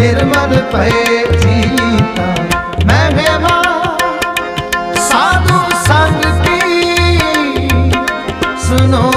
ਨਿਰਮਲ ਭਏ ਜੀਤਾ। ਮੈਂ ਗਵਾ ਸਾਧੂ ਸੰਗ ਕੀ ਸੁਨੋ